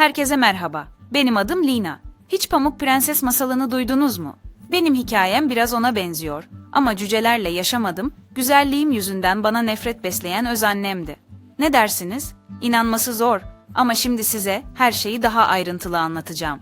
Herkese merhaba. Benim adım Lina. Hiç Pamuk Prenses masalını duydunuz mu? Benim hikayem biraz ona benziyor. Ama cücelerle yaşamadım, güzelliğim yüzünden bana nefret besleyen öz annemdi. Ne dersiniz? İnanması zor ama şimdi size her şeyi daha ayrıntılı anlatacağım.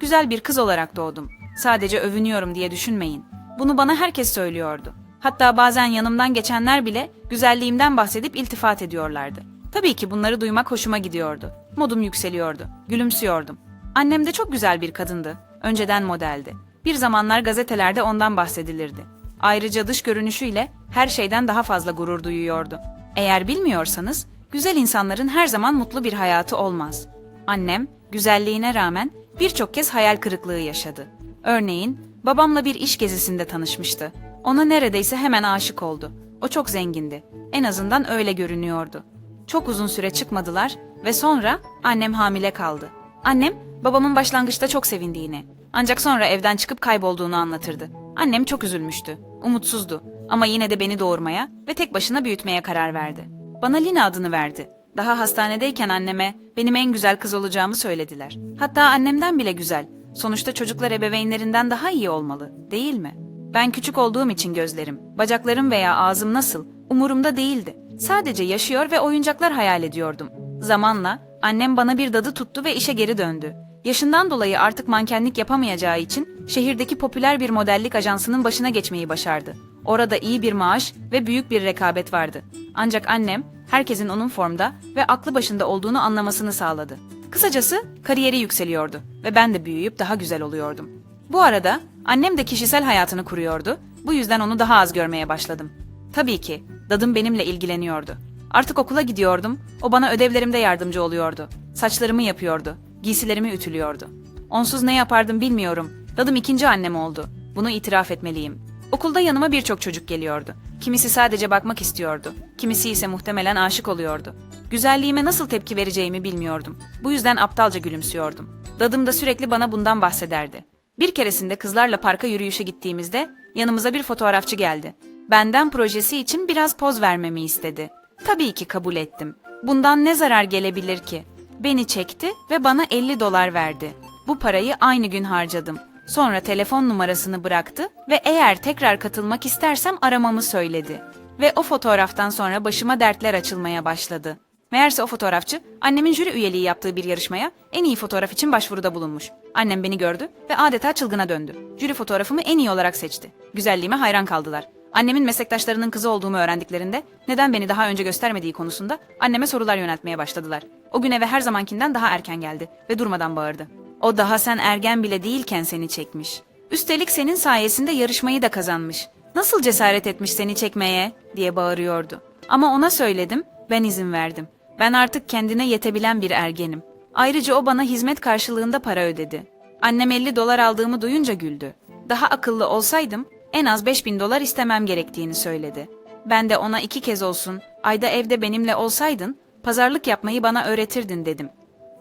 Güzel bir kız olarak doğdum. Sadece övünüyorum diye düşünmeyin. Bunu bana herkes söylüyordu. Hatta bazen yanımdan geçenler bile güzelliğimden bahsedip iltifat ediyorlardı. Tabii ki bunları duymak hoşuma gidiyordu. Modum yükseliyordu. Gülümsüyordum. Annem de çok güzel bir kadındı. Önceden modeldi. Bir zamanlar gazetelerde ondan bahsedilirdi. Ayrıca dış görünüşüyle her şeyden daha fazla gurur duyuyordu. Eğer bilmiyorsanız, güzel insanların her zaman mutlu bir hayatı olmaz. Annem, güzelliğine rağmen birçok kez hayal kırıklığı yaşadı. Örneğin, babamla bir iş gezisinde tanışmıştı. Ona neredeyse hemen aşık oldu. O çok zengindi. En azından öyle görünüyordu. Çok uzun süre çıkmadılar ve sonra annem hamile kaldı. Annem, babamın başlangıçta çok sevindiğini, ancak sonra evden çıkıp kaybolduğunu anlatırdı. Annem çok üzülmüştü, umutsuzdu ama yine de beni doğurmaya ve tek başına büyütmeye karar verdi. Bana Lina adını verdi. Daha hastanedeyken anneme benim en güzel kız olacağımı söylediler. Hatta annemden bile güzel. Sonuçta çocuklar ebeveynlerinden daha iyi olmalı, değil mi? Ben küçük olduğum için gözlerim, bacaklarım veya ağzım nasıl umurumda değildi. Sadece yaşıyor ve oyuncaklar hayal ediyordum. Zamanla annem bana bir dadı tuttu ve işe geri döndü. Yaşından dolayı artık mankenlik yapamayacağı için şehirdeki popüler bir modellik ajansının başına geçmeyi başardı. Orada iyi bir maaş ve büyük bir rekabet vardı. Ancak annem herkesin onun formda ve aklı başında olduğunu anlamasını sağladı. Kısacası kariyeri yükseliyordu ve ben de büyüyüp daha güzel oluyordum. Bu arada annem de kişisel hayatını kuruyordu. Bu yüzden onu daha az görmeye başladım. Tabii ki dadım benimle ilgileniyordu. Artık okula gidiyordum. O bana ödevlerimde yardımcı oluyordu. Saçlarımı yapıyordu. Giysilerimi ütülüyordu. Onsuz ne yapardım bilmiyorum. Dadım ikinci annem oldu. Bunu itiraf etmeliyim. Okulda yanıma birçok çocuk geliyordu. Kimisi sadece bakmak istiyordu. Kimisi ise muhtemelen aşık oluyordu. Güzelliğime nasıl tepki vereceğimi bilmiyordum. Bu yüzden aptalca gülümsüyordum. Dadım da sürekli bana bundan bahsederdi. Bir keresinde kızlarla parka yürüyüşe gittiğimizde yanımıza bir fotoğrafçı geldi. Benden projesi için biraz poz vermemi istedi. Tabii ki kabul ettim. Bundan ne zarar gelebilir ki? Beni çekti ve bana 50 dolar verdi. Bu parayı aynı gün harcadım. Sonra telefon numarasını bıraktı ve eğer tekrar katılmak istersem aramamı söyledi. Ve o fotoğraftan sonra başıma dertler açılmaya başladı. Meğerse o fotoğrafçı annemin jüri üyeliği yaptığı bir yarışmaya en iyi fotoğraf için başvuruda bulunmuş. Annem beni gördü ve adeta çılgına döndü. Jüri fotoğrafımı en iyi olarak seçti. Güzelliğime hayran kaldılar. Annemin meslektaşlarının kızı olduğumu öğrendiklerinde neden beni daha önce göstermediği konusunda anneme sorular yöneltmeye başladılar. O gün eve her zamankinden daha erken geldi ve durmadan bağırdı. O daha sen ergen bile değilken seni çekmiş. Üstelik senin sayesinde yarışmayı da kazanmış. Nasıl cesaret etmiş seni çekmeye diye bağırıyordu. Ama ona söyledim, ben izin verdim. Ben artık kendine yetebilen bir ergenim. Ayrıca o bana hizmet karşılığında para ödedi. Annem 50 dolar aldığımı duyunca güldü. Daha akıllı olsaydım en az 5000 dolar istemem gerektiğini söyledi. Ben de ona iki kez olsun, ayda evde benimle olsaydın, pazarlık yapmayı bana öğretirdin dedim.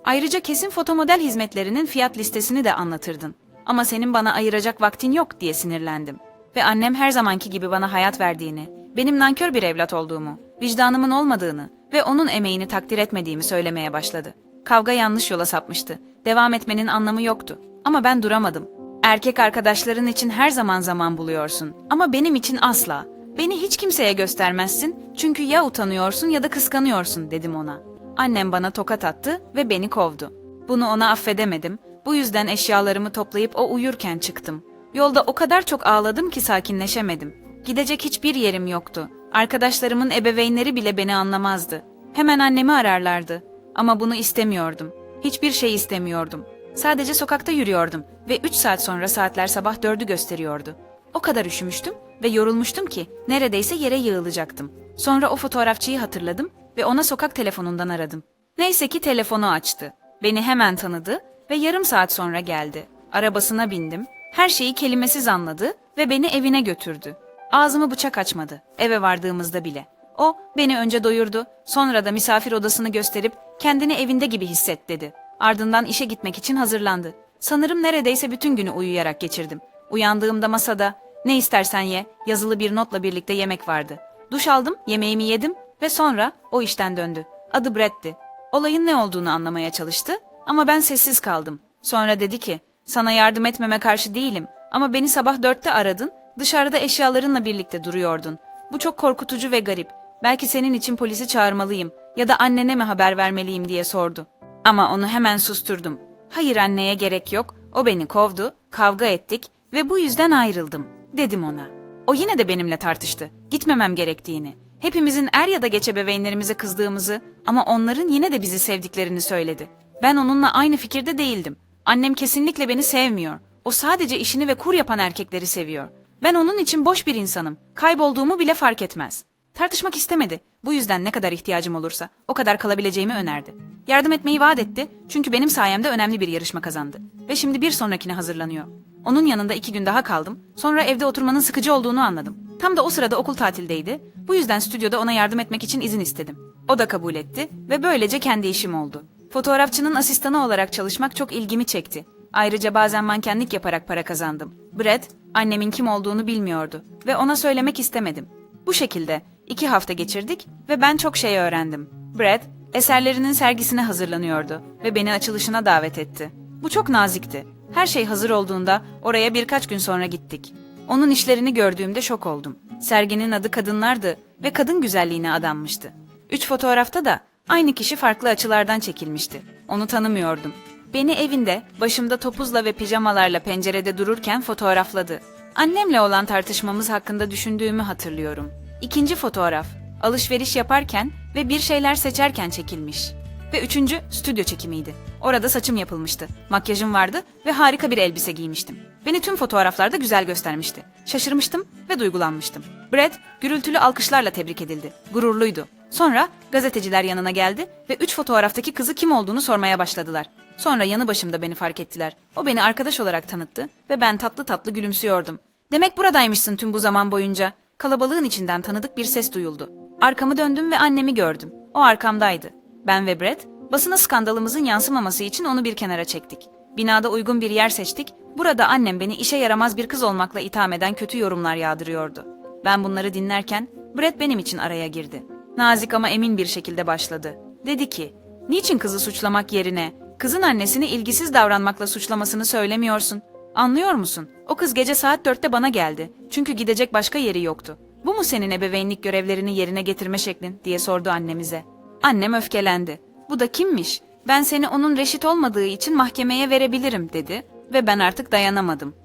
Ayrıca kesin fotomodel hizmetlerinin fiyat listesini de anlatırdın. Ama senin bana ayıracak vaktin yok diye sinirlendim. Ve annem her zamanki gibi bana hayat verdiğini, benim nankör bir evlat olduğumu, vicdanımın olmadığını ve onun emeğini takdir etmediğimi söylemeye başladı. Kavga yanlış yola sapmıştı. Devam etmenin anlamı yoktu. Ama ben duramadım. Erkek arkadaşların için her zaman zaman buluyorsun. Ama benim için asla. Beni hiç kimseye göstermezsin çünkü ya utanıyorsun ya da kıskanıyorsun dedim ona. Annem bana tokat attı ve beni kovdu. Bunu ona affedemedim. Bu yüzden eşyalarımı toplayıp o uyurken çıktım. Yolda o kadar çok ağladım ki sakinleşemedim. Gidecek hiçbir yerim yoktu. Arkadaşlarımın ebeveynleri bile beni anlamazdı. Hemen annemi ararlardı. Ama bunu istemiyordum. Hiçbir şey istemiyordum. Sadece sokakta yürüyordum ve 3 saat sonra saatler sabah 4'ü gösteriyordu. O kadar üşümüştüm ve yorulmuştum ki neredeyse yere yığılacaktım. Sonra o fotoğrafçıyı hatırladım ve ona sokak telefonundan aradım. Neyse ki telefonu açtı. Beni hemen tanıdı ve yarım saat sonra geldi. Arabasına bindim. Her şeyi kelimesiz anladı ve beni evine götürdü. Ağzımı bıçak açmadı eve vardığımızda bile. O beni önce doyurdu, sonra da misafir odasını gösterip kendini evinde gibi hisset dedi. Ardından işe gitmek için hazırlandı. Sanırım neredeyse bütün günü uyuyarak geçirdim. Uyandığımda masada ne istersen ye yazılı bir notla birlikte yemek vardı. Duş aldım, yemeğimi yedim ve sonra o işten döndü. Adı Brett'ti. Olayın ne olduğunu anlamaya çalıştı Ama ben sessiz kaldım. Sonra dedi ki, sana yardım etmeme karşı değilim ama beni sabah dörtte aradın, dışarıda eşyalarınla birlikte duruyordun. Bu çok korkutucu ve garip. Belki senin için polisi çağırmalıyım ya da annene mi haber vermeliyim diye sordu. Ama onu hemen susturdum. Hayır anneye gerek yok. O beni kovdu, kavga ettik ve bu yüzden ayrıldım, dedim ona. O yine de benimle tartıştı. Gitmemem gerektiğini. Hepimizin er ya da geç ebeveynlerimize kızdığımızı ama onların yine de bizi sevdiklerini söyledi. Ben onunla aynı fikirde değildim. Annem kesinlikle beni sevmiyor. O sadece işini ve kur yapan erkekleri seviyor. Ben onun için boş bir insanım. Kaybolduğumu bile fark etmez. Tartışmak istemedi. Bu yüzden ne kadar ihtiyacım olursa o kadar kalabileceğimi önerdi. Yardım etmeyi vaat etti çünkü benim sayemde önemli bir yarışma kazandı. Ve şimdi bir sonrakine hazırlanıyor. Onun yanında iki gün daha kaldım. Sonra evde oturmanın sıkıcı olduğunu anladım. Tam da o sırada okul tatildeydi. Bu yüzden stüdyoda ona yardım etmek için izin istedim. O da kabul etti ve böylece kendi işim oldu. Fotoğrafçının asistanı olarak çalışmak çok ilgimi çekti. Ayrıca bazen mankenlik yaparak para kazandım. Brad, annemin kim olduğunu bilmiyordu ve ona söylemek istemedim. Bu şekilde iki hafta geçirdik ve ben çok şey öğrendim. Brad, eserlerinin sergisine hazırlanıyordu ve beni açılışına davet etti. Bu çok nazikti. Her şey hazır olduğunda oraya birkaç gün sonra gittik. Onun işlerini gördüğümde şok oldum. Serginin adı Kadınlardı ve kadın güzelliğine adanmıştı. Üç fotoğrafta da aynı kişi farklı açılardan çekilmişti. Onu tanımıyordum. Beni evinde, başımda topuzla ve pijamalarla pencerede dururken fotoğrafladı. Annemle olan tartışmamız hakkında düşündüğümü hatırlıyorum. İkinci fotoğraf, alışveriş yaparken ve bir şeyler seçerken çekilmiş. Ve üçüncü, stüdyo çekimiydi. Orada saçım yapılmıştı, makyajım vardı ve harika bir elbise giymiştim. Beni tüm fotoğraflarda güzel göstermişti. Şaşırmıştım ve duygulanmıştım. Brad, gürültülü alkışlarla tebrik edildi. Gururluydu. Sonra gazeteciler yanına geldi ve üç fotoğraftaki kızı kim olduğunu sormaya başladılar. Sonra yanı başımda beni fark ettiler. O beni arkadaş olarak tanıttı ve ben tatlı tatlı gülümsüyordum. Demek buradaymışsın tüm bu zaman boyunca. Kalabalığın içinden tanıdık bir ses duyuldu. Arkamı döndüm ve annemi gördüm. O arkamdaydı. Ben ve Brett, basına skandalımızın yansımaması için onu bir kenara çektik. Binada uygun bir yer seçtik. Burada annem beni işe yaramaz bir kız olmakla itham eden kötü yorumlar yağdırıyordu. Ben bunları dinlerken Brett benim için araya girdi. Nazik ama emin bir şekilde başladı. Dedi ki, niçin kızı suçlamak yerine kızın annesini ilgisiz davranmakla suçlamasını söylemiyorsun? Anlıyor musun? O kız gece saat dörtte bana geldi. Çünkü gidecek başka yeri yoktu. Bu mu senin ebeveynlik görevlerini yerine getirme şeklin diye sordu annemize. Annem öfkelendi. Bu da kimmiş? Ben seni onun reşit olmadığı için mahkemeye verebilirim dedi ve ben artık dayanamadım.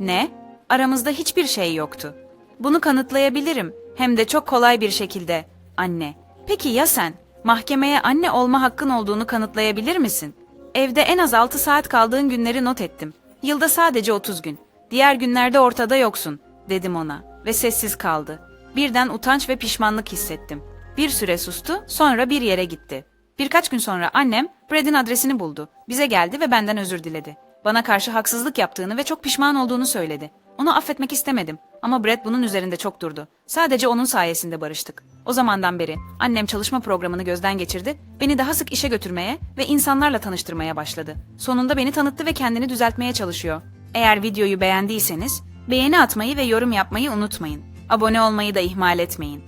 Ne? Aramızda hiçbir şey yoktu. Bunu kanıtlayabilirim hem de çok kolay bir şekilde. Anne. Peki ya sen? Mahkemeye anne olma hakkın olduğunu kanıtlayabilir misin? Evde en az 6 saat kaldığın günleri not ettim. Yılda sadece 30 gün. Diğer günlerde ortada yoksun, dedim ona ve sessiz kaldı. Birden utanç ve pişmanlık hissettim. Bir süre sustu, sonra bir yere gitti. Birkaç gün sonra annem Brad'in adresini buldu. Bize geldi ve benden özür diledi. Bana karşı haksızlık yaptığını ve çok pişman olduğunu söyledi. Onu affetmek istemedim ama Brad bunun üzerinde çok durdu. Sadece onun sayesinde barıştık. O zamandan beri annem çalışma programını gözden geçirdi, beni daha sık işe götürmeye ve insanlarla tanıştırmaya başladı. Sonunda beni tanıttı ve kendini düzeltmeye çalışıyor. Eğer videoyu beğendiyseniz beğeni atmayı ve yorum yapmayı unutmayın. Abone olmayı da ihmal etmeyin.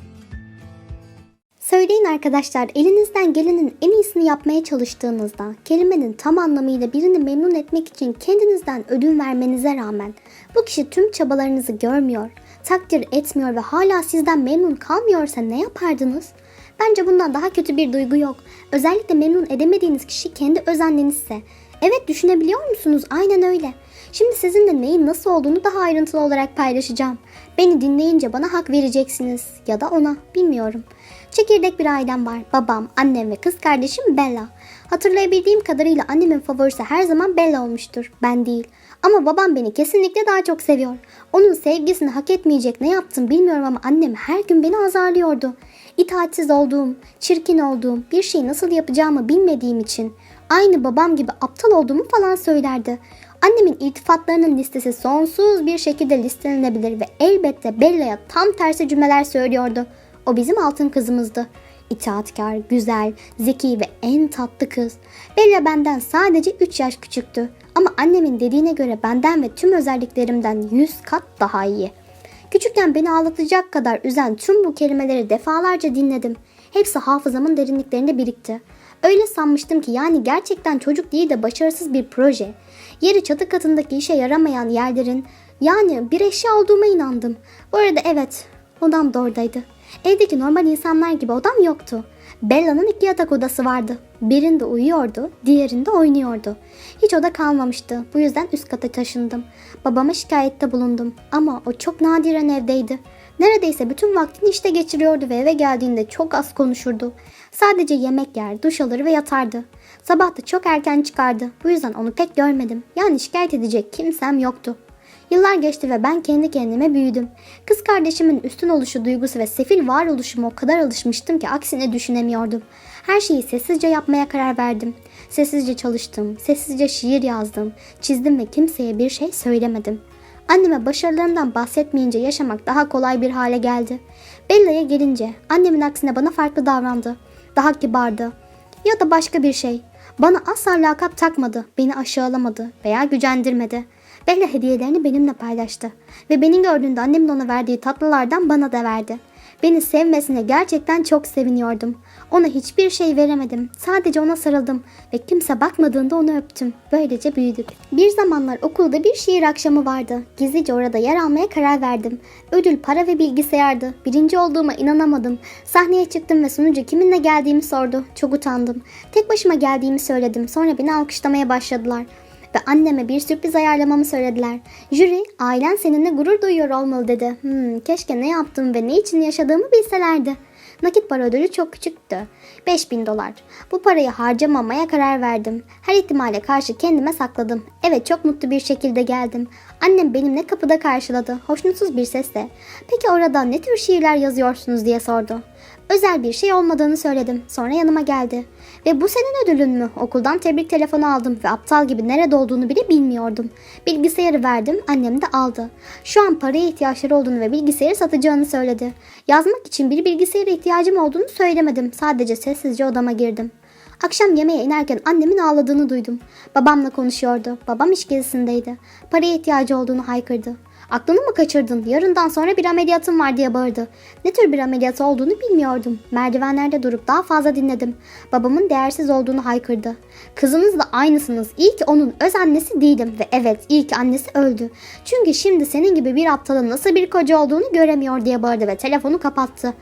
Söyleyin arkadaşlar elinizden gelenin en iyisini yapmaya çalıştığınızda kelimenin tam anlamıyla birini memnun etmek için kendinizden ödün vermenize rağmen bu kişi tüm çabalarınızı görmüyor, takdir etmiyor ve hala sizden memnun kalmıyorsa ne yapardınız? Bence bundan daha kötü bir duygu yok. Özellikle memnun edemediğiniz kişi kendi öz annenizse. Evet düşünebiliyor musunuz? Aynen öyle. Şimdi sizinle neyin nasıl olduğunu daha ayrıntılı olarak paylaşacağım. Beni dinleyince bana hak vereceksiniz ya da ona bilmiyorum. Çekirdek bir ailem var. Babam, annem ve kız kardeşim Bella. Hatırlayabildiğim kadarıyla annemin favorisi her zaman Bella olmuştur. Ben değil. Ama babam beni kesinlikle daha çok seviyor. Onun sevgisini hak etmeyecek ne yaptım bilmiyorum ama annem her gün beni azarlıyordu. İtaatsiz olduğum, çirkin olduğum, bir şeyi nasıl yapacağımı bilmediğim için aynı babam gibi aptal olduğumu falan söylerdi. Annemin iltifatlarının listesi sonsuz bir şekilde listelenebilir ve elbette Bella'ya tam tersi cümleler söylüyordu. O bizim altın kızımızdı. İtaatkar, güzel, zeki ve en tatlı kız. Bella benden sadece 3 yaş küçüktü. Ama annemin dediğine göre benden ve tüm özelliklerimden 100 kat daha iyi. Küçükken beni ağlatacak kadar üzen tüm bu kelimeleri defalarca dinledim. Hepsi hafızamın derinliklerinde birikti. Öyle sanmıştım ki yani gerçekten çocuk değil de başarısız bir proje. Yeri çatı katındaki işe yaramayan yerlerin yani bir eşya olduğuma inandım. Bu arada evet odam da oradaydı. Evdeki normal insanlar gibi odam yoktu. Bella'nın iki yatak odası vardı. Birinde uyuyordu, diğerinde oynuyordu. Hiç oda kalmamıştı. Bu yüzden üst kata taşındım. Babama şikayette bulundum ama o çok nadiren evdeydi. Neredeyse bütün vaktini işte geçiriyordu ve eve geldiğinde çok az konuşurdu. Sadece yemek yer, duş alır ve yatardı. Sabah da çok erken çıkardı. Bu yüzden onu pek görmedim. Yani şikayet edecek kimsem yoktu. Yıllar geçti ve ben kendi kendime büyüdüm. Kız kardeşimin üstün oluşu duygusu ve sefil varoluşuma o kadar alışmıştım ki aksine düşünemiyordum. Her şeyi sessizce yapmaya karar verdim. Sessizce çalıştım, sessizce şiir yazdım, çizdim ve kimseye bir şey söylemedim. Anneme başarılarımdan bahsetmeyince yaşamak daha kolay bir hale geldi. Bella'ya gelince annemin aksine bana farklı davrandı. Daha kibardı. Ya da başka bir şey. Bana asla lakap takmadı, beni aşağılamadı veya gücendirmedi. Bella hediyelerini benimle paylaştı ve beni gördüğünde annemin ona verdiği tatlılardan bana da verdi. Beni sevmesine gerçekten çok seviniyordum. Ona hiçbir şey veremedim. Sadece ona sarıldım ve kimse bakmadığında onu öptüm. Böylece büyüdük. Bir zamanlar okulda bir şiir akşamı vardı. Gizlice orada yer almaya karar verdim. Ödül para ve bilgisayardı. Birinci olduğuma inanamadım. Sahneye çıktım ve sunucu kiminle geldiğimi sordu. Çok utandım. Tek başıma geldiğimi söyledim. Sonra beni alkışlamaya başladılar ve anneme bir sürpriz ayarlamamı söylediler. Jüri, ailen seninle gurur duyuyor olmalı dedi. Hmm, keşke ne yaptığımı ve ne için yaşadığımı bilselerdi. Nakit para ödülü çok küçüktü. 5000 dolar. Bu parayı harcamamaya karar verdim. Her ihtimale karşı kendime sakladım. Evet çok mutlu bir şekilde geldim. Annem benimle kapıda karşıladı. Hoşnutsuz bir sesle. Peki orada ne tür şiirler yazıyorsunuz diye sordu. Özel bir şey olmadığını söyledim. Sonra yanıma geldi. Ve bu senin ödülün mü? Okuldan tebrik telefonu aldım ve aptal gibi nerede olduğunu bile bilmiyordum. Bilgisayarı verdim, annem de aldı. Şu an paraya ihtiyaçları olduğunu ve bilgisayarı satacağını söyledi. Yazmak için bir bilgisayara ihtiyacım olduğunu söylemedim. Sadece sessizce odama girdim. Akşam yemeğe inerken annemin ağladığını duydum. Babamla konuşuyordu. Babam iş gezisindeydi. Paraya ihtiyacı olduğunu haykırdı. Aklını mı kaçırdın? Yarından sonra bir ameliyatım var diye bağırdı. Ne tür bir ameliyat olduğunu bilmiyordum. Merdivenlerde durup daha fazla dinledim. Babamın değersiz olduğunu haykırdı. Kızınızla aynısınız. İyi ki onun öz annesi değilim. Ve evet iyi ki annesi öldü. Çünkü şimdi senin gibi bir aptalın nasıl bir koca olduğunu göremiyor diye bağırdı ve telefonu kapattı.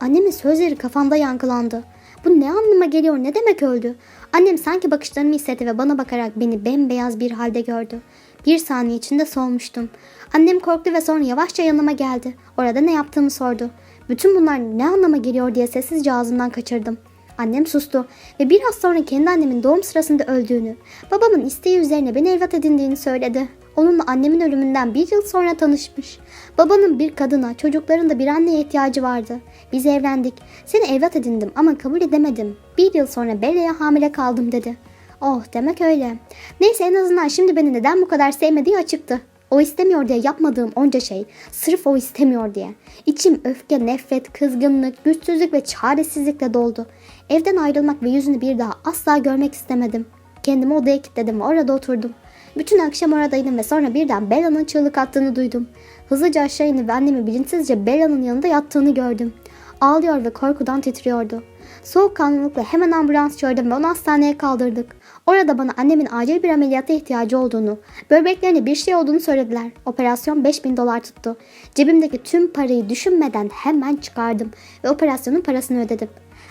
Annemin sözleri kafamda yankılandı. Bu ne anlama geliyor ne demek öldü? Annem sanki bakışlarımı hissetti ve bana bakarak beni bembeyaz bir halde gördü. Bir saniye içinde solmuştum. Annem korktu ve sonra yavaşça yanıma geldi. Orada ne yaptığımı sordu. Bütün bunlar ne anlama geliyor diye sessizce ağzımdan kaçırdım. Annem sustu ve biraz sonra kendi annemin doğum sırasında öldüğünü, babamın isteği üzerine beni evlat edindiğini söyledi. Onunla annemin ölümünden bir yıl sonra tanışmış. Babanın bir kadına, çocukların da bir anneye ihtiyacı vardı. Biz evlendik. Seni evlat edindim ama kabul edemedim. Bir yıl sonra Bella'ya hamile kaldım dedi. Oh demek öyle. Neyse en azından şimdi beni neden bu kadar sevmediği açıktı. O istemiyor diye yapmadığım onca şey, sırf o istemiyor diye. İçim öfke, nefret, kızgınlık, güçsüzlük ve çaresizlikle doldu. Evden ayrılmak ve yüzünü bir daha asla görmek istemedim. Kendimi odaya kilitledim ve orada oturdum. Bütün akşam oradaydım ve sonra birden Bella'nın çığlık attığını duydum. Hızlıca aşağı inip annemi bilinçsizce Bella'nın yanında yattığını gördüm. Ağlıyor ve korkudan titriyordu. Soğukkanlılıkla hemen ambulans çağırdım ve onu hastaneye kaldırdık. Orada bana annemin acil bir ameliyata ihtiyacı olduğunu, böbreklerine bir şey olduğunu söylediler. Operasyon 5000 dolar tuttu. Cebimdeki tüm parayı düşünmeden hemen çıkardım ve operasyonun parasını ödedim.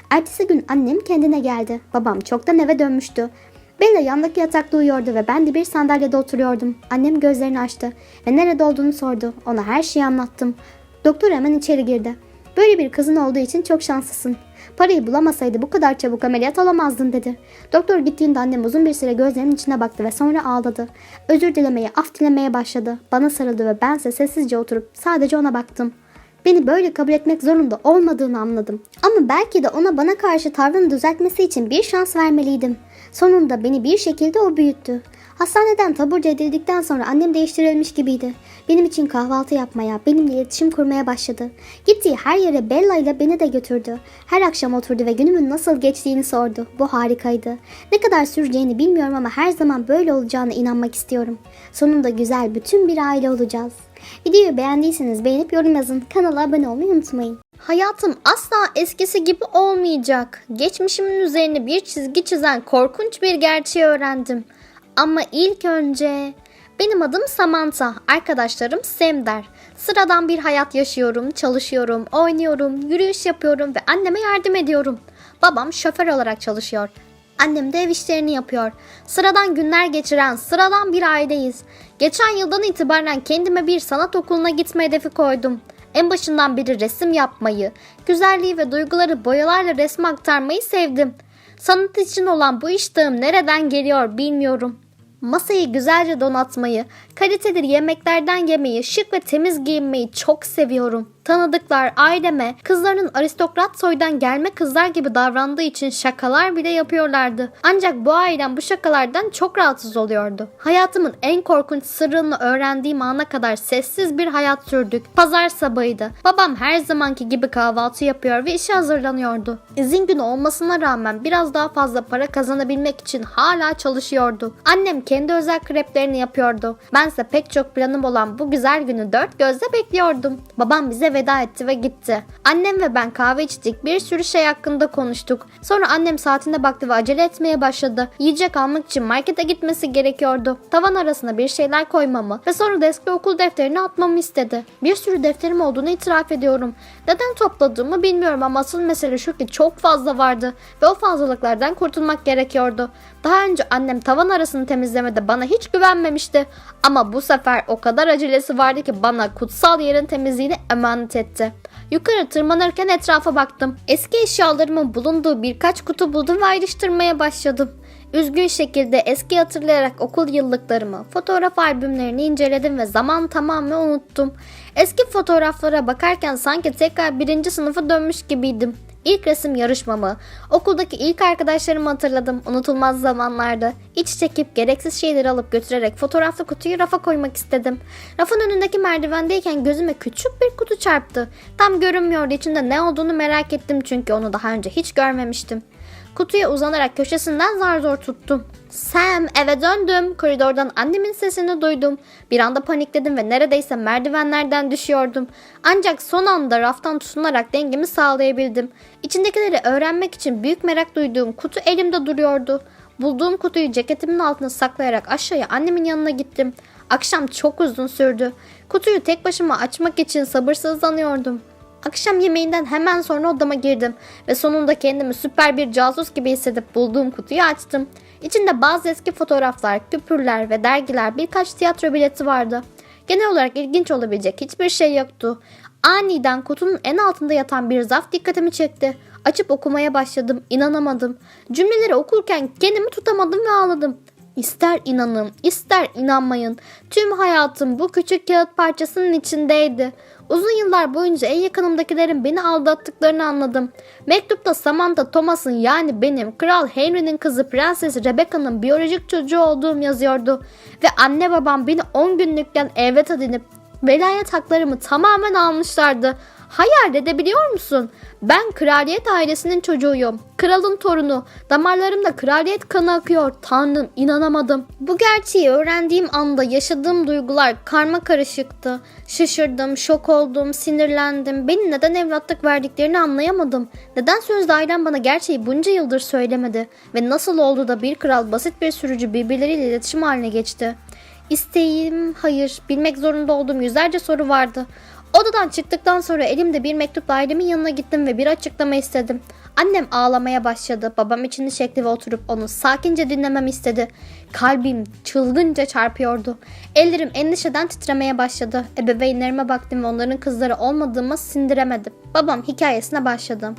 Ertesi gün annem kendine geldi. Babam çoktan eve dönmüştü. Bella yandaki yatakta uyuyordu ve ben de bir sandalyede oturuyordum. Annem gözlerini açtı ve nerede olduğunu sordu. Ona her şeyi anlattım. Doktor hemen içeri girdi. Böyle bir kızın olduğu için çok şanslısın. Parayı bulamasaydı bu kadar çabuk ameliyat olamazdın dedi. Doktor gittiğinde annem uzun bir süre gözlerinin içine baktı ve sonra ağladı. Özür dilemeye, af dilemeye başladı. Bana sarıldı ve bense sessizce oturup sadece ona baktım. Beni böyle kabul etmek zorunda olmadığını anladım. Ama belki de ona bana karşı tavrını düzeltmesi için bir şans vermeliydim. Sonunda beni bir şekilde o büyüttü. Hastaneden taburcu edildikten sonra annem değiştirilmiş gibiydi. Benim için kahvaltı yapmaya, benimle iletişim kurmaya başladı. Gittiği her yere Bella ile beni de götürdü. Her akşam oturdu ve günümün nasıl geçtiğini sordu. Bu harikaydı. Ne kadar süreceğini bilmiyorum ama her zaman böyle olacağına inanmak istiyorum. Sonunda güzel bütün bir aile olacağız. Videoyu beğendiyseniz beğenip yorum yazın. Kanala abone olmayı unutmayın. Hayatım asla eskisi gibi olmayacak. Geçmişimin üzerine bir çizgi çizen korkunç bir gerçeği öğrendim. Ama ilk önce benim adım Samantha, arkadaşlarım Semder. Sıradan bir hayat yaşıyorum, çalışıyorum, oynuyorum, yürüyüş yapıyorum ve anneme yardım ediyorum. Babam şoför olarak çalışıyor. Annem de ev işlerini yapıyor. Sıradan günler geçiren sıradan bir aileyiz. Geçen yıldan itibaren kendime bir sanat okuluna gitme hedefi koydum. En başından beri resim yapmayı, güzelliği ve duyguları boyalarla resme aktarmayı sevdim. Sanat için olan bu iştahım nereden geliyor bilmiyorum. Masayı güzelce donatmayı, kaliteli yemeklerden yemeyi, şık ve temiz giyinmeyi çok seviyorum. Tanıdıklar aileme kızlarının aristokrat soydan gelme kızlar gibi davrandığı için şakalar bile yapıyorlardı. Ancak bu ailem bu şakalardan çok rahatsız oluyordu. Hayatımın en korkunç sırrını öğrendiğim ana kadar sessiz bir hayat sürdük. Pazar sabahıydı. Babam her zamanki gibi kahvaltı yapıyor ve işe hazırlanıyordu. İzin günü olmasına rağmen biraz daha fazla para kazanabilmek için hala çalışıyordu. Annem kendi özel kreplerini yapıyordu. Bense pek çok planım olan bu güzel günü dört gözle bekliyordum. Babam bize veda etti ve gitti. Annem ve ben kahve içtik. Bir sürü şey hakkında konuştuk. Sonra annem saatine baktı ve acele etmeye başladı. Yiyecek almak için markete gitmesi gerekiyordu. Tavan arasına bir şeyler koymamı ve sonra da eski okul defterini atmamı istedi. Bir sürü defterim olduğunu itiraf ediyorum. Neden topladığımı bilmiyorum ama asıl mesele şu ki çok fazla vardı ve o fazlalıklardan kurtulmak gerekiyordu. Daha önce annem tavan arasını temizlemede bana hiç güvenmemişti. Ama bu sefer o kadar acelesi vardı ki bana kutsal yerin temizliğini emanet etti. Yukarı tırmanırken etrafa baktım. Eski eşyalarımın bulunduğu birkaç kutu buldum ve ayrıştırmaya başladım. Üzgün şekilde eski hatırlayarak okul yıllıklarımı, fotoğraf albümlerini inceledim ve zaman tamamen unuttum. Eski fotoğraflara bakarken sanki tekrar birinci sınıfa dönmüş gibiydim. İlk resim yarışmamı, okuldaki ilk arkadaşlarımı hatırladım unutulmaz zamanlarda. İç çekip gereksiz şeyleri alıp götürerek fotoğraflı kutuyu rafa koymak istedim. Rafın önündeki merdivendeyken gözüme küçük bir kutu çarptı. Tam görünmüyordu içinde ne olduğunu merak ettim çünkü onu daha önce hiç görmemiştim. Kutuya uzanarak köşesinden zar zor tuttum. Sam eve döndüm. Koridordan annemin sesini duydum. Bir anda panikledim ve neredeyse merdivenlerden düşüyordum. Ancak son anda raftan tutunarak dengemi sağlayabildim. İçindekileri öğrenmek için büyük merak duyduğum kutu elimde duruyordu. Bulduğum kutuyu ceketimin altına saklayarak aşağıya annemin yanına gittim. Akşam çok uzun sürdü. Kutuyu tek başıma açmak için sabırsızlanıyordum. Akşam yemeğinden hemen sonra odama girdim ve sonunda kendimi süper bir casus gibi hissedip bulduğum kutuyu açtım. İçinde bazı eski fotoğraflar, küpürler ve dergiler birkaç tiyatro bileti vardı. Genel olarak ilginç olabilecek hiçbir şey yoktu. Aniden kutunun en altında yatan bir zarf dikkatimi çekti. Açıp okumaya başladım, inanamadım. Cümleleri okurken kendimi tutamadım ve ağladım. İster inanın, ister inanmayın. Tüm hayatım bu küçük kağıt parçasının içindeydi. Uzun yıllar boyunca en yakınımdakilerin beni aldattıklarını anladım. Mektupta Samantha Thomas'ın yani benim Kral Henry'nin kızı Prenses Rebecca'nın biyolojik çocuğu olduğum yazıyordu. Ve anne babam beni 10 günlükken evlat edinip velayet haklarımı tamamen almışlardı. Hayal edebiliyor musun? Ben kraliyet ailesinin çocuğuyum. Kralın torunu. Damarlarımda kraliyet kanı akıyor. Tanrım inanamadım. Bu gerçeği öğrendiğim anda yaşadığım duygular karma karışıktı. Şaşırdım, şok oldum, sinirlendim. Beni neden evlatlık verdiklerini anlayamadım. Neden sözde ailem bana gerçeği bunca yıldır söylemedi? Ve nasıl oldu da bir kral basit bir sürücü birbirleriyle iletişim haline geçti? İsteğim, hayır, bilmek zorunda olduğum yüzlerce soru vardı. Odadan çıktıktan sonra elimde bir mektupla ailemin yanına gittim ve bir açıklama istedim. Annem ağlamaya başladı. Babam içini çekti ve oturup onu sakince dinlemem istedi. Kalbim çılgınca çarpıyordu. Ellerim endişeden titremeye başladı. Ebeveynlerime baktım ve onların kızları olmadığımı sindiremedim. Babam hikayesine başladı.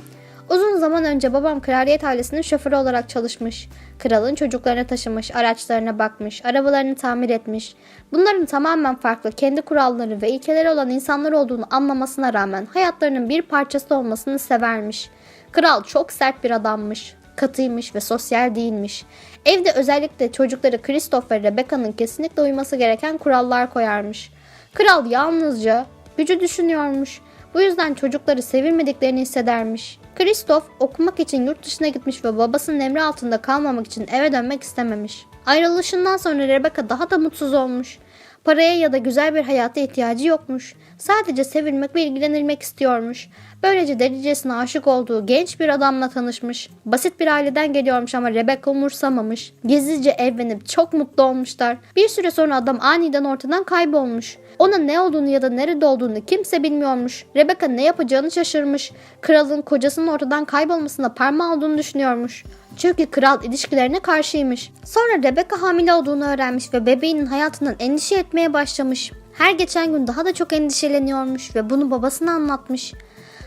Uzun zaman önce babam kraliyet ailesinin şoförü olarak çalışmış. Kralın çocuklarını taşımış, araçlarına bakmış, arabalarını tamir etmiş. Bunların tamamen farklı, kendi kuralları ve ilkeleri olan insanlar olduğunu anlamasına rağmen hayatlarının bir parçası olmasını severmiş. Kral çok sert bir adammış, katıymış ve sosyal değilmiş. Evde özellikle çocukları Christoph ve Rebecca'nın kesinlikle uyması gereken kurallar koyarmış. Kral yalnızca gücü düşünüyormuş. Bu yüzden çocukları sevilmediklerini hissedermiş. Christoph okumak için yurt dışına gitmiş ve babasının emri altında kalmamak için eve dönmek istememiş. Ayrılışından sonra Rebecca daha da mutsuz olmuş. Paraya ya da güzel bir hayata ihtiyacı yokmuş. Sadece sevilmek ve ilgilenilmek istiyormuş. Böylece delicesine aşık olduğu genç bir adamla tanışmış. Basit bir aileden geliyormuş ama Rebecca umursamamış. Gizlice evlenip çok mutlu olmuşlar. Bir süre sonra adam aniden ortadan kaybolmuş. Ona ne olduğunu ya da nerede olduğunu kimse bilmiyormuş. Rebecca ne yapacağını şaşırmış. Kralın kocasının ortadan kaybolmasına parmağı olduğunu düşünüyormuş. Çünkü kral ilişkilerine karşıymış. Sonra Rebecca hamile olduğunu öğrenmiş ve bebeğinin hayatından endişe etmeye başlamış. Her geçen gün daha da çok endişeleniyormuş ve bunu babasına anlatmış.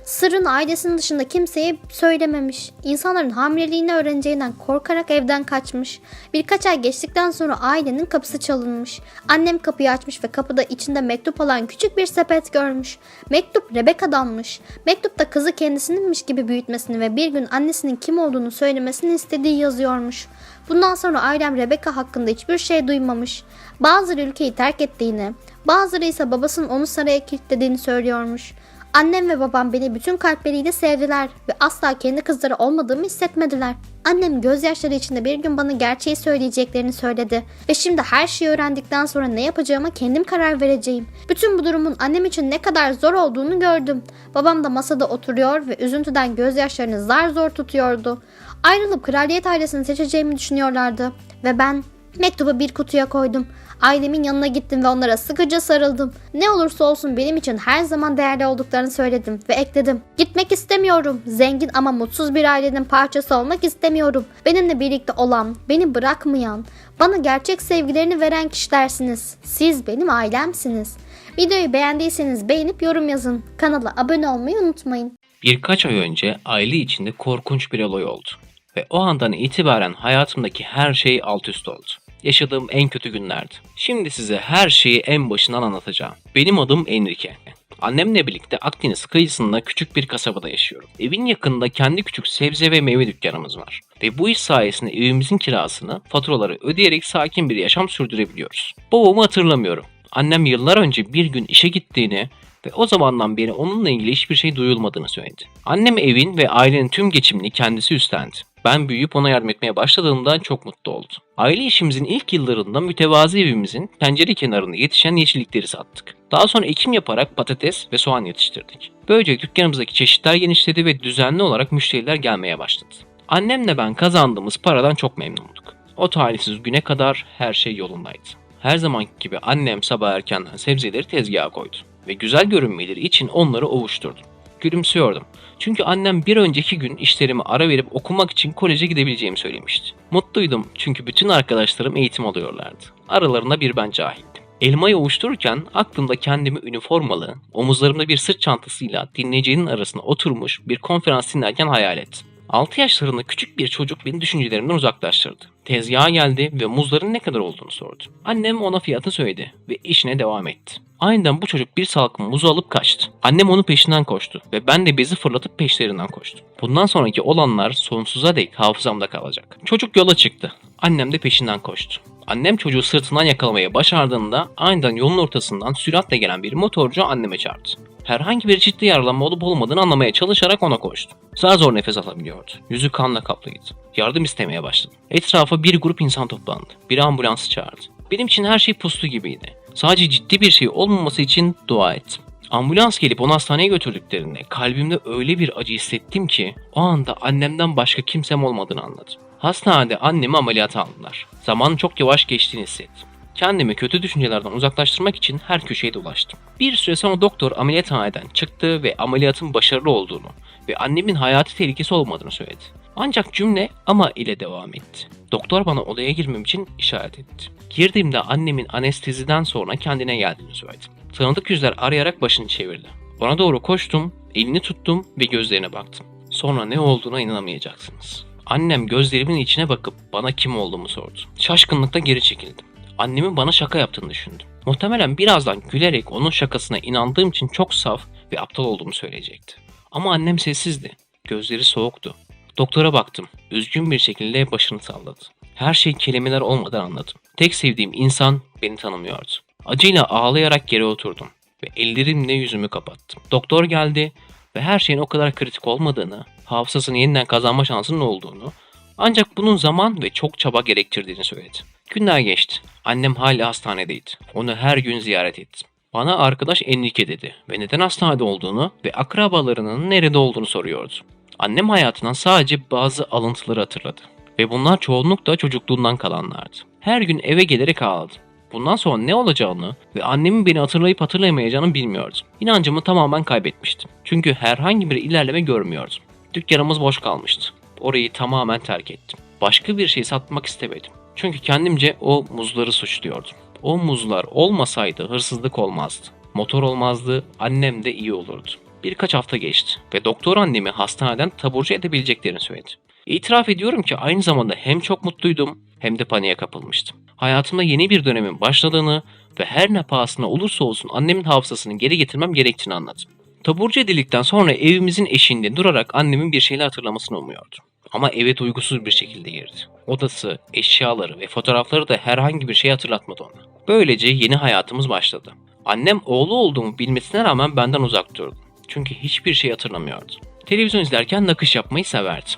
Sırrını ailesinin dışında kimseye söylememiş. İnsanların hamileliğini öğreneceğinden korkarak evden kaçmış. Birkaç ay geçtikten sonra ailenin kapısı çalınmış. Annem kapıyı açmış ve kapıda içinde mektup olan küçük bir sepet görmüş. Mektup Rebecca'danmış. Mektupta kızı kendisininmiş gibi büyütmesini ve bir gün annesinin kim olduğunu söylemesini istediği yazıyormuş. Bundan sonra ailem Rebecca hakkında hiçbir şey duymamış. Bazıları ülkeyi terk ettiğini, bazıları ise babasının onu saraya kilitlediğini söylüyormuş. Annem ve babam beni bütün kalpleriyle sevdiler ve asla kendi kızları olmadığımı hissetmediler. Annem gözyaşları içinde bir gün bana gerçeği söyleyeceklerini söyledi ve şimdi her şeyi öğrendikten sonra ne yapacağıma kendim karar vereceğim. Bütün bu durumun annem için ne kadar zor olduğunu gördüm. Babam da masada oturuyor ve üzüntüden gözyaşlarını zar zor tutuyordu. Ayrılıp kraliyet ailesini seçeceğimi düşünüyorlardı ve ben Mektubu bir kutuya koydum. Ailemin yanına gittim ve onlara sıkıca sarıldım. Ne olursa olsun benim için her zaman değerli olduklarını söyledim ve ekledim. Gitmek istemiyorum. Zengin ama mutsuz bir ailenin parçası olmak istemiyorum. Benimle birlikte olan, beni bırakmayan, bana gerçek sevgilerini veren kişilersiniz. Siz benim ailemsiniz. Videoyu beğendiyseniz beğenip yorum yazın. Kanala abone olmayı unutmayın. Birkaç ay önce aile içinde korkunç bir olay oldu. Ve o andan itibaren hayatımdaki her şey alt üst oldu. Yaşadığım en kötü günlerdi. Şimdi size her şeyi en başından anlatacağım. Benim adım Enrique. Annemle birlikte Akdeniz kıyısında küçük bir kasabada yaşıyorum. Evin yakınında kendi küçük sebze ve meyve dükkanımız var. Ve bu iş sayesinde evimizin kirasını, faturaları ödeyerek sakin bir yaşam sürdürebiliyoruz. Babamı hatırlamıyorum. Annem yıllar önce bir gün işe gittiğini ve o zamandan beri onunla ilgili hiçbir şey duyulmadığını söyledi. Annem evin ve ailenin tüm geçimini kendisi üstlendi. Ben büyüyüp ona yardım etmeye başladığımda çok mutlu oldu. Aile işimizin ilk yıllarında mütevazi evimizin pencere kenarında yetişen yeşillikleri sattık. Daha sonra ekim yaparak patates ve soğan yetiştirdik. Böylece dükkanımızdaki çeşitler genişledi ve düzenli olarak müşteriler gelmeye başladı. Annemle ben kazandığımız paradan çok memnunduk. O talihsiz güne kadar her şey yolundaydı. Her zamanki gibi annem sabah erkenden sebzeleri tezgaha koydu ve güzel görünmeleri için onları ovuşturdu. Gülümsüyordum. Çünkü annem bir önceki gün işlerimi ara verip okumak için koleje gidebileceğimi söylemişti. Mutluydum çünkü bütün arkadaşlarım eğitim alıyorlardı. Aralarında bir ben cahildim. Elmayı ovuştururken aklımda kendimi üniformalı, omuzlarımda bir sırt çantasıyla dinleyicinin arasına oturmuş bir konferans dinlerken hayal ettim. 6 yaşlarında küçük bir çocuk beni düşüncelerimden uzaklaştırdı. Tezgaha geldi ve muzların ne kadar olduğunu sordu. Annem ona fiyatı söyledi ve işine devam etti. Aniden bu çocuk bir salkım muzu alıp kaçtı. Annem onun peşinden koştu ve ben de bezi fırlatıp peşlerinden koştum. Bundan sonraki olanlar sonsuza dek hafızamda kalacak. Çocuk yola çıktı. Annem de peşinden koştu. Annem çocuğu sırtından yakalamayı başardığında aniden yolun ortasından süratle gelen bir motorcu anneme çarptı. Herhangi bir ciddi yaralanma olup olmadığını anlamaya çalışarak ona koştu. Zar zor nefes alabiliyordu. Yüzü kanla kaplıydı. Yardım istemeye başladı. Etrafa bir grup insan toplandı. Bir ambulans çağırdı. Benim için her şey puslu gibiydi. Sadece ciddi bir şey olmaması için dua ettim. Ambulans gelip onu hastaneye götürdüklerinde kalbimde öyle bir acı hissettim ki o anda annemden başka kimsem olmadığını anladım. Hastanede annemi ameliyata aldılar. Zamanın çok yavaş geçtiğini hissettim. Kendimi kötü düşüncelerden uzaklaştırmak için her köşeye dolaştım. Bir süre sonra doktor ameliyathaneden çıktı ve ameliyatın başarılı olduğunu ve annemin hayati tehlikesi olmadığını söyledi. Ancak cümle ama ile devam etti. Doktor bana odaya girmem için işaret etti. Girdiğimde annemin anesteziden sonra kendine geldiğini söyledi. Tanıdık yüzler arayarak başını çevirdi. Ona doğru koştum, elini tuttum ve gözlerine baktım. Sonra ne olduğuna inanamayacaksınız. Annem gözlerimin içine bakıp bana kim olduğumu sordu. Şaşkınlıkla geri çekildim. Annemin bana şaka yaptığını düşündüm. Muhtemelen birazdan gülerek onun şakasına inandığım için çok saf ve aptal olduğumu söyleyecekti. Ama annem sessizdi. Gözleri soğuktu. Doktora baktım. Üzgün bir şekilde başını salladı. Her şey kelimeler olmadan anladım. Tek sevdiğim insan beni tanımıyordu. Acıyla ağlayarak geri oturdum ve ellerimle yüzümü kapattım. Doktor geldi ve her şeyin o kadar kritik olmadığını, hafızasını yeniden kazanma şansının olduğunu, Ancak bunun zaman ve çok çaba gerektirdiğini söyledi. Günler geçti. Annem hala hastanedeydi. Onu her gün ziyaret ettim. Bana arkadaş Enrique dedi ve neden hastanede olduğunu ve akrabalarının nerede olduğunu soruyordu. Annem hayatından sadece bazı alıntıları hatırladı. Ve bunlar çoğunlukla çocukluğundan kalanlardı. Her gün eve gelerek ağladı. Bundan sonra ne olacağını ve annemin beni hatırlayıp hatırlayamayacağını bilmiyordum. İnancımı tamamen kaybetmiştim. Çünkü herhangi bir ilerleme görmüyordum. Dükkanımız boş kalmıştı. Orayı tamamen terk ettim. Başka bir şey satmak istemedim. Çünkü kendimce o muzları suçluyordum. O muzlar olmasaydı hırsızlık olmazdı. Motor olmazdı, annem de iyi olurdu. Birkaç hafta geçti ve doktor annemi hastaneden taburcu edebileceklerini söyledi. İtiraf ediyorum ki aynı zamanda hem çok mutluydum hem de paniğe kapılmıştım. Hayatımda yeni bir dönemin başladığını ve her ne pahasına olursa olsun annemin hafızasını geri getirmem gerektiğini anladım. Taburcu edildikten sonra evimizin eşiğinde durarak annemin bir şeyler hatırlamasını umuyordum. Ama eve duygusuz bir şekilde girdi. Odası, eşyaları ve fotoğrafları da herhangi bir şey hatırlatmadı ona. Böylece yeni hayatımız başladı. Annem oğlu olduğumu bilmesine rağmen benden uzak durdu. Çünkü hiçbir şey hatırlamıyordu. Televizyon izlerken nakış yapmayı severdi.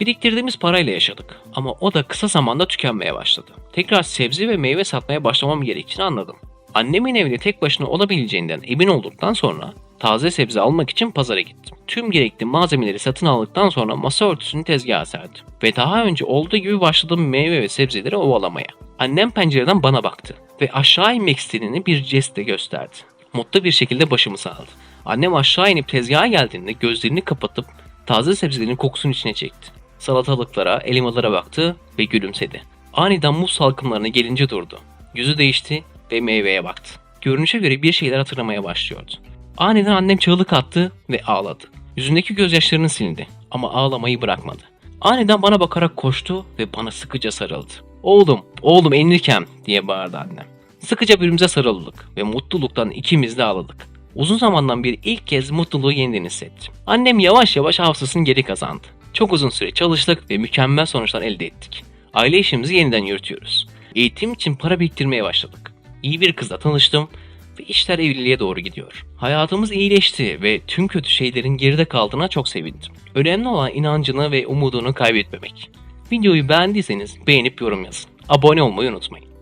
Biriktirdiğimiz parayla yaşadık ama o da kısa zamanda tükenmeye başladı. Tekrar sebze ve meyve satmaya başlamam gerektiğini anladım. Annemin evde tek başına olabileceğinden emin olduktan sonra taze sebze almak için pazara gittim. Tüm gerekli malzemeleri satın aldıktan sonra masa örtüsünü tezgaha serdim. Ve daha önce olduğu gibi başladım meyve ve sebzeleri ovalamaya. Annem pencereden bana baktı ve aşağı inmek istediğini bir jestle gösterdi. Mutlu bir şekilde başımı sağladı. Annem aşağı inip tezgaha geldiğinde gözlerini kapatıp taze sebzelerin kokusunu içine çekti. Salatalıklara, elmalara baktı ve gülümsedi. Aniden muz salkımlarına gelince durdu. Yüzü değişti ve meyveye baktı. Görünüşe göre bir şeyler hatırlamaya başlıyordu. Aniden annem çığlık attı ve ağladı. Yüzündeki gözyaşlarını sildi ama ağlamayı bırakmadı. Aniden bana bakarak koştu ve bana sıkıca sarıldı. Oğlum, oğlum Enrikem diye bağırdı annem. Sıkıca birbirimize sarıldık ve mutluluktan ikimiz de ağladık. Uzun zamandan beri ilk kez mutluluğu yeniden hissettim. Annem yavaş yavaş hafızasını geri kazandı. Çok uzun süre çalıştık ve mükemmel sonuçlar elde ettik. Aile işimizi yeniden yürütüyoruz. Eğitim için para biriktirmeye başladık. İyi bir kızla tanıştım ve işler evliliğe doğru gidiyor. Hayatımız iyileşti ve tüm kötü şeylerin geride kaldığına çok sevindim. Önemli olan inancını ve umudunu kaybetmemek. Videoyu beğendiyseniz beğenip yorum yazın. Abone olmayı unutmayın.